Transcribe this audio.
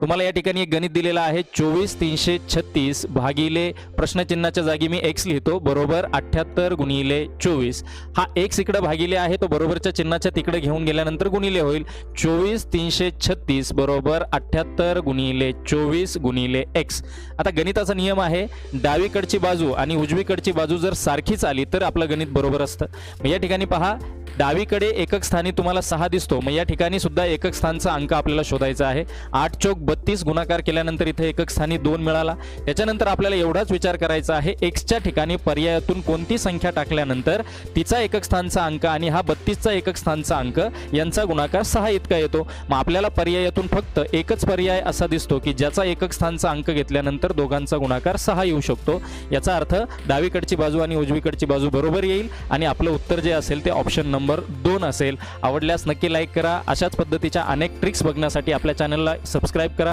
तुम्हाला या ठिकाणी एक गणित दिलेलं आहे. चोवीस तीनशे छत्तीस भागिले प्रश्नचिन्हाच्या जागी मी एक्स लिहितो. बरोबर अठ्ठ्याहत्तर गुणिले चोवीस. हा एक्स इकडं भागिले आहे. तो बरोबरच्या चिन्हाच्या तिकडे घेऊन गेल्यानंतर गुणिले होईल. चोवीस तीनशे छत्तीस बरोबर अठ्ठ्याहत्तर गुणिले चोवीस गुणिले एक्स आता गणिताचा नियम आहे डावीकडची बाजू आणि उजवीकडची बाजू जर सारखीच आली तर आपलं गणित बरोबर असतं. या ठिकाणी पहा डावीकडे एकक स्थानी तुम्हाला सहा दिसतो. मग या ठिकाणी सुद्धा एकक स्थानचा अंक आपल्याला शोधायचा आहे. आठ चौक बत्तीस गुणाकार केल्यानंतर इथे एकक स्थानी दोन मिळाला. त्याच्यानंतर आपल्याला एवढाच विचार करायचा आहे. एक्सच्या ठिकाणी पर्यायातून कोणती संख्या टाकल्यानंतर तिचा एकक स्थानचा अंक आणि हा बत्तीसचा एकक स्थानचा अंक यांचा गुणाकार सहा इतका येतो. मग आपल्याला पर्यायातून फक्त एकच पर्याय असा दिसतो की ज्याचा एकक स्थानचा अंक घेतल्यानंतर दोघांचा गुणाकार सहा येऊ शकतो. याचा अर्थ डावीकडची बाजू आणि उजवीकडची बाजू बरोबर येईल आणि आपलं उत्तर जे असेल ते ऑप्शन नंबर नंबर दोन असेल. आवडल्यास नक्की लाईक करा. अशाच पद्धतीच्या अनेक ट्रिक्स बघण्यासाठी आपल्या चॅनलला सबस्क्राईब करा.